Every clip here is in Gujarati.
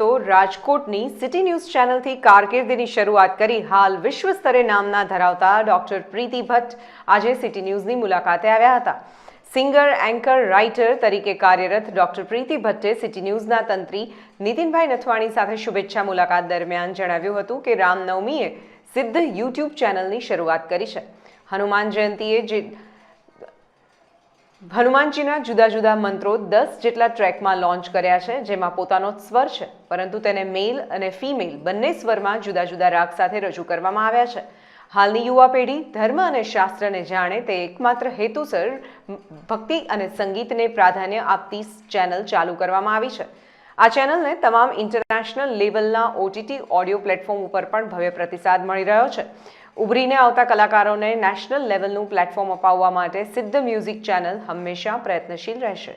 તો રાજકોટની સિટી ન્યૂઝ ચેનલથી કારકિર્દીની શરૂઆત કરી હાલ વિશ્વ સ્તરે નામના ધરાવતા ડોક્ટર પ્રીતિ ભટ્ટ આજે સિટી ન્યૂઝની મુલાકાતે આવ્યા હતા. સિંગર, એન્કર, રાઇટર તરીકે કાર્યરત ડોક્ટર પ્રીતિ ભટ્ટે સિટી ન્યૂઝના તંત્રી નીતિનભાઈ નથવાણી સાથે શુભેચ્છા મુલાકાત દરમિયાન જણાવ્યું હતું કે રામનવમીએ સિદ્ધ યુટ્યુબ ચેનલની શરૂઆત કરી છે. હનુમાન જયંતીએ જે હનુમાનજીના જુદા જુદા મંત્રો દસ જેટલા ટ્રેકમાં લોન્ચ કર્યા છે, જેમાં પોતાનો સ્વર છે. પરંતુ તેને મેલ અને ફિમેલ બંને સ્વરમાં જુદા જુદા રાગ સાથે રજૂ કરવામાં આવ્યા છે. હાલની યુવા પેઢી ધર્મ અને શાસ્ત્રને જાણે તે એકમાત્ર હેતુસર ભક્તિ અને સંગીતને પ્રાધાન્ય આપતી ચેનલ ચાલુ કરવામાં આવી છે. આ ચેનલને તમામ ઇન્ટરનેશનલ લેવલના ઓટીટી ઓડિયો પ્લેટફોર્મ ઉપર પણ ભવ્ય પ્રતિસાદ મળી રહ્યો છે. ઉભરીને આવતા કલાકારોને નેશનલ લેવલનું પ્લેટફોર્મ અપાવવા માટે સિદ્ધ મ્યુઝિક ચેનલ હંમેશા પ્રયત્નશીલ રહેશે.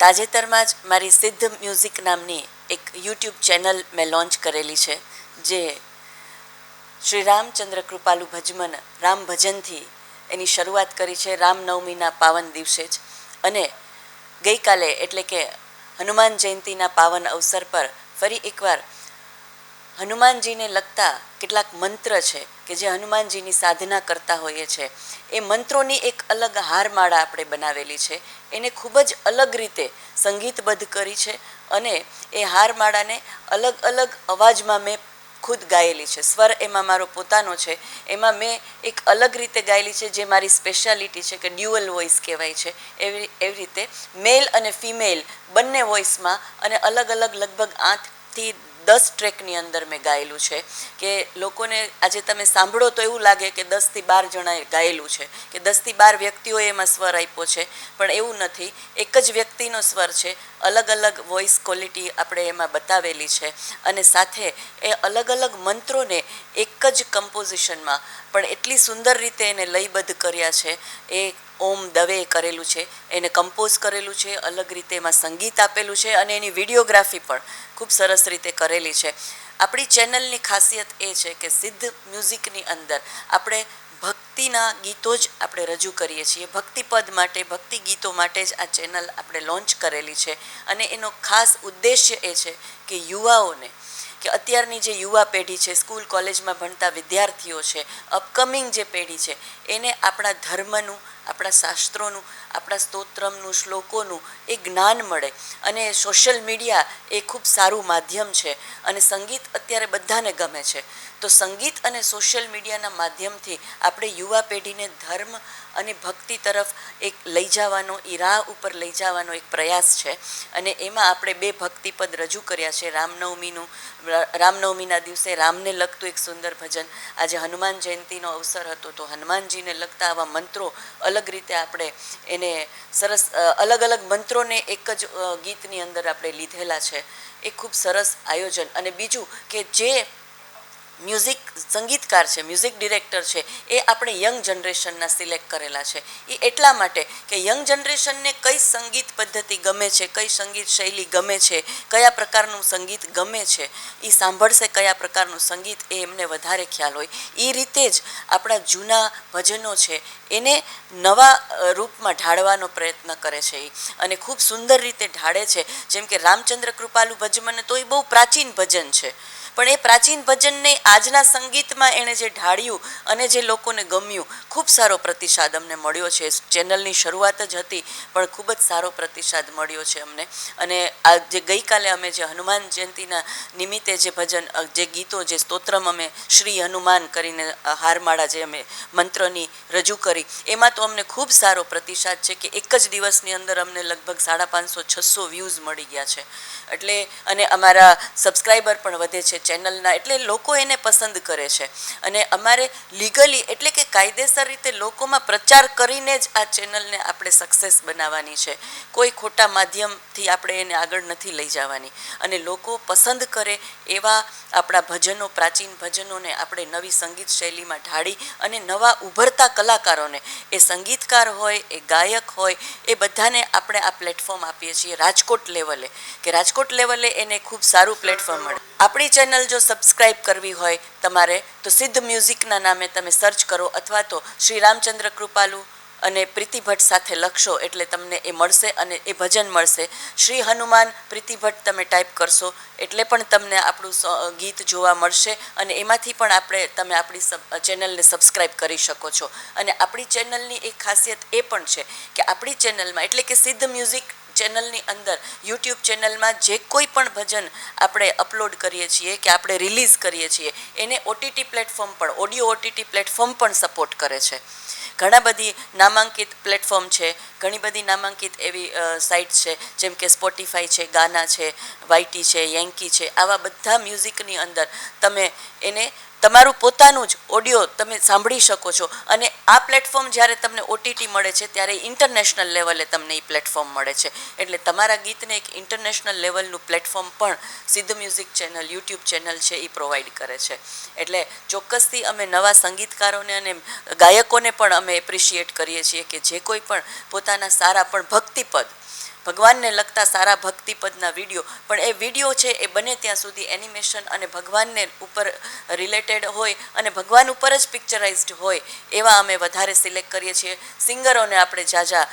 તાજેતરમાં જ મારી સિદ્ધ મ્યુઝિક નામની એક યુટ્યુબ ચેનલ મેં લોન્ચ કરેલી છે, જે શ્રી રામચંદ્ર કૃપાલુ ભજમન રામ ભજનથી એની શરૂઆત કરી છે, રામનવમીના પાવન દિવસે જ. અને ગઈકાલે એટલે કે હનુમાન જયંતીના પાવન અવસર પર ફરી એકવાર હનુમાનજીને લગતા કેટલાક મંત્ર છે કે જે હનુમાનજીની સાધના કરતા હોઈએ છે, એ મંત્રોની એક અલગ હારમાળા આપણે બનાવેલી છે. એને ખૂબ જ અલગ રીતે સંગીતબદ્ધ કરી છે અને એ હારમાળાને અલગ અલગ અવાજમાં મેં ખુદ ગાયેલી છે. સ્વર એમાં મારો પોતાનો છે. એમાં મેં એક અલગ રીતે ગાયેલી છે જે મારી સ્પેશિયાલિટી છે કે ડ્યુઅલ વોઇસ કહેવાય છે. એવી એવી રીતે મેલ અને ફિમેલ બંને વોઇસમાં અને અલગ અલગ લગભગ આઠથી દસ ટ્રેકની અંદર મેં ગાયેલું છે કે લોકોને આજે તમે સાંભળો તો એવું લાગે કે દસથી બાર જણાએ ગાયેલું છે, કે દસથી બાર વ્યક્તિઓએ એમાં સ્વર આપ્યો છે, પણ એવું નથી. એક જ વ્યક્તિનો સ્વર છે, અલગ અલગ વોઇસ ક્વોલિટી આપણે એમાં બતાવેલી છે અને સાથે એ અલગ અલગ મંત્રોને એક જ કમ્પોઝિશનમાં પણ એટલી સુંદર રીતે એને લયબદ્ધ કર્યા છે. એ ઓમ દવે કરેલું છે, એને કમ્પોઝ કરેલું છે, અલગ રીતે એમાં સંગીત આપેલું છે અને એની વિડીયોગ્રાફી પણ ખૂબ સરસ રીતે કરેલી છે. આપણી ચેનલની ખાસિયત એ છે કે સિદ્ધ મ્યુઝિકની અંદર આપણે ભક્તિના ગીતો જ આપણે રજૂ કરીએ છીએ. ભક્તિપદ માટે, ભક્તિ ગીતો માટે જ આ ચેનલ આપણે લોન્ચ કરેલી છે. અને એનો ખાસ ઉદ્દેશ્ય એ છે કે યુવાઓને, કે અત્યારની જે યુવા પેઢી છે, સ્કૂલ કોલેજમાં ભણતા વિદ્યાર્થીઓ છે અપકમિંગ જે પેઢી છે, એને આપણા ધર્મનું આપણા શાસ્ત્રોનું, આપણા સ્તોત્રમનું, શ્લોકોનું એ જ્ઞાન મળે. અને સોશિયલ મીડિયા એ ખૂબ સારું માધ્યમ છે અને સંગીત અત્યારે બધાને ગમે છે. તો સંગીત અને સોશિયલ મીડિયાના માધ્યમથી આપણે યુવા પેઢીને ધર્મ અને ભક્તિ તરફ એક લઈ જવાનો એ રાહ ઉપર લઈ જવાનો એક પ્રયાસ છે. અને એમાં આપણે બે ભક્તિપદ રજૂ કર્યા છે. રામનવમીનું, રામનવમીના દિવસે રામને લગતું એક સુંદર ભજન. આજે હનુમાન જયંતીનો અવસર હતો, તો હનુમાનજીને લગતા આવા મંત્રો અલગ રીતે આપણે એને સરસ અલગ અલગ મંત્રોને એક જ ગીતની અંદર આપણે લીધેલા છે. એ ખૂબ સરસ આયોજન. અને બીજું કે જે મ્યુઝિક સંગીતકાર છે, મ્યુઝિક ડિરેક્ટર છે, એ આપણે યંગ જનરેશનના સિલેક્ટ કરેલા છે. એ એટલા માટે કે યંગ જનરેશનને કઈ સંગીત પદ્ધતિ ગમે છે, કઈ સંગીત શૈલી ગમે છે, કયા પ્રકારનું સંગીત ગમે છે એ સાંભળશે કયા પ્રકારનું સંગીત એ એમને વધારે ખ્યાલ હોય. એ રીતે જ આપણા જૂના ભજનો છે, એને નવા રૂપમાં ઢાળવાનો પ્રયત્ન કરે છે એ અને ખૂબ સુંદર રીતે ઢાળે છે. જેમ કે રામચંદ્ર કૃપાલુ ભજમન તો એ બહુ પ્રાચીન ભજન છે. પણ એ પ્રાચીન ભજનને આજના સંગીતમાં એણે જે ઢાળ્યું અને જે લોકોને ગમ્યું, ખૂબ સારો પ્રતિસાદ અમને મળ્યો છે. ચેનલની શરૂઆત જ હતી, પણ ખૂબ જ સારો પ્રતિસાદ મળ્યો છે અમને. અને આ જે ગઈકાલે અમે જે હનુમાન જયંતીના નિમિત્તે જે ભજન જે ગીતો, જે સ્તોત્રમ અમે શ્રી હનુમાન કરીને હારમાળા જે અમે મંત્રની રજૂ કરી, એમાં તો અમને ખૂબ સારો પ્રતિસાદ છે કે એક જ દિવસની અંદર અમને લગભગ સાડા પાંચસો, છસો વ્યૂઝ મળી ગયા છે. એટલે, અને અમારા સબસ્ક્રાઈબર પણ વધે છે. ચેનલના એટલે લોકો એને પસંદ કરે છે. અને અમારે લીગલી એટલે કે કાયદેસર રીતે લોકોમાં પ્રચાર કરીને જ આ ચેનલને આપણે સક્સેસ બનાવવાની છે. કોઈ ખોટા માધ્યમથી આપણે એને આગળ નથી લઈ જવાની. અને લોકો પસંદ કરે એવા આપણા ભજનો, પ્રાચીન ભજનોને આપણે નવી સંગીત શૈલીમાં ઢાળી અને નવા ઉભરતા કલાકારોને. એ સંગીતકાર હોય, એ ગાયક હોય, એ બધાને આપણે આ પ્લેટફોર્મ આપીએ છીએ રાજકોટ લેવલે કે રાજકોટ લેવલે એને ખૂબ સારું પ્લેટફોર્મ મળે. આપણી ચેનલ ચેનલ જો સબસ્ક્રાઈબ કરવી હોય તમારે, તો સિદ્ધ મ્યુઝિકના નામે તમે સર્ચ કરો અથવા તો શ્રી રામચંદ્ર કૃપાલુ અને પ્રીતિ ભટ્ટ સાથે લખશો એટલે તમને એ મળશે અને એ ભજન મળશે. શ્રી હનુમાન, પ્રીતિ ભટ્ટ તમે ટાઈપ કરશો એટલે પણ તમને આપણું ગીત જોવા મળશે અને એમાંથી પણ આપણે, તમે આપણી ચેનલને સબસ્ક્રાઈબ કરી શકો છો. અને આપણી ચેનલની એક ખાસિયત એ પણ છે કે આપણી ચેનલમાં એટલે કે સિદ્ધ મ્યુઝિક ચેનલની અંદર, યુટ્યુબ ચેનલમાં જે કોઈ પણ ભજન આપણે અપલોડ કરીએ છીએ કે આપણે રિલીઝ કરીએ છીએ, એને ઓટીટી પ્લેટફોર્મ પણ ઓડિયો ઓટીટી પ્લેટફોર્મ પણ સપોર્ટ કરે છે. ઘણા બધી નામાંકિત પ્લેટફોર્મ છે, ઘણી બધી નામાંકિત એવી સાઇટ છે, જેમ કે સ્પોટીફાઈ છે ગાના છે વાયટી છે યેન્કી છે, આવા બધા મ્યુઝિકની અંદર તમે એને તમારું પોતાનું જ ઓડિયો તમે સાંભળી શકો છો. અને આ પ્લેટફોર્મ જ્યારે તમને ઓટીટી મળે છે, ત્યારે ઇન્ટરનેશનલ લેવલે તમને એ પ્લેટફોર્મ મળે છે. એટલે તમારા ગીતને એક ઇન્ટરનેશનલ લેવલનું પ્લેટફોર્મ પણ સિદ્ધ મ્યુઝિક ચેનલ, યુટ્યુબ ચેનલ છે એ પ્રોવાઈડ કરે છે. એટલે ચોક્કસથી અમે નવા સંગીતકારોને અને ગાયકોને પણ અમે એપ્રિશિએટ કરીએ છીએ કે જે કોઈ પણ પોતાના સારા પણ ભક્તિપદ ભગવાનને લગતા સારા ભક્તિપદના વીડિયો. પણ એ વીડિયો છે એ બને ત્યાં સુધી એનિમેશન અને ભગવાનને ઉપર રિલેટેડ હોય અને ભગવાન ઉપર જ પિક્ચરાઇઝડ હોય, એવા અમે વધારે સિલેક્ટ કરીએ છીએ. સિંગરોને આપણે જાજા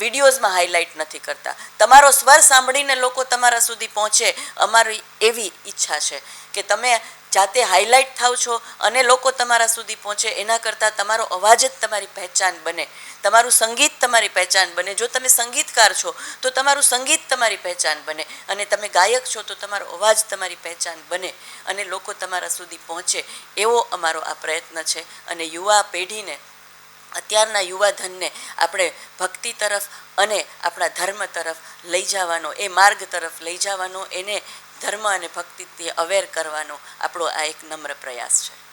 વિડીયોઝમાં હાઇલાઇટ નથી કરતા. તમારો સ્વર સાંભળીને લોકો તમારા સુધી પહોંચે, અમારી એવી ઈચ્છા છે કે તમે જાતે હાઇલાઇટ થાવ છો અને લોકો તમારા સુધી પહોંચે, એના કરતાં તમારો અવાજ જ તમારી પહેચાન બને. તમારું સંગીત તમારી પહેચાન બને. જો તમે સંગીતકાર છો, તો તમારું સંગીત તમારી પહેચાન બને. અને તમે ગાયક છો, તો તમારો અવાજ તમારી પહેચાન બને અને લોકો તમારા સુધી પહોંચે. એવો અમારો આ પ્રયત્ન છે. અને યુવા પેઢીને, અત્યારના યુવાધનને આપણે ભક્તિ તરફ અને આપણા ધર્મ તરફ લઈ જવાનો, એ માર્ગ તરફ લઈ જવાનો, એને ધર્મ અને ભક્તિથી અવેર કરવાનો આપણો આ એક નમ્ર પ્રયાસ છે.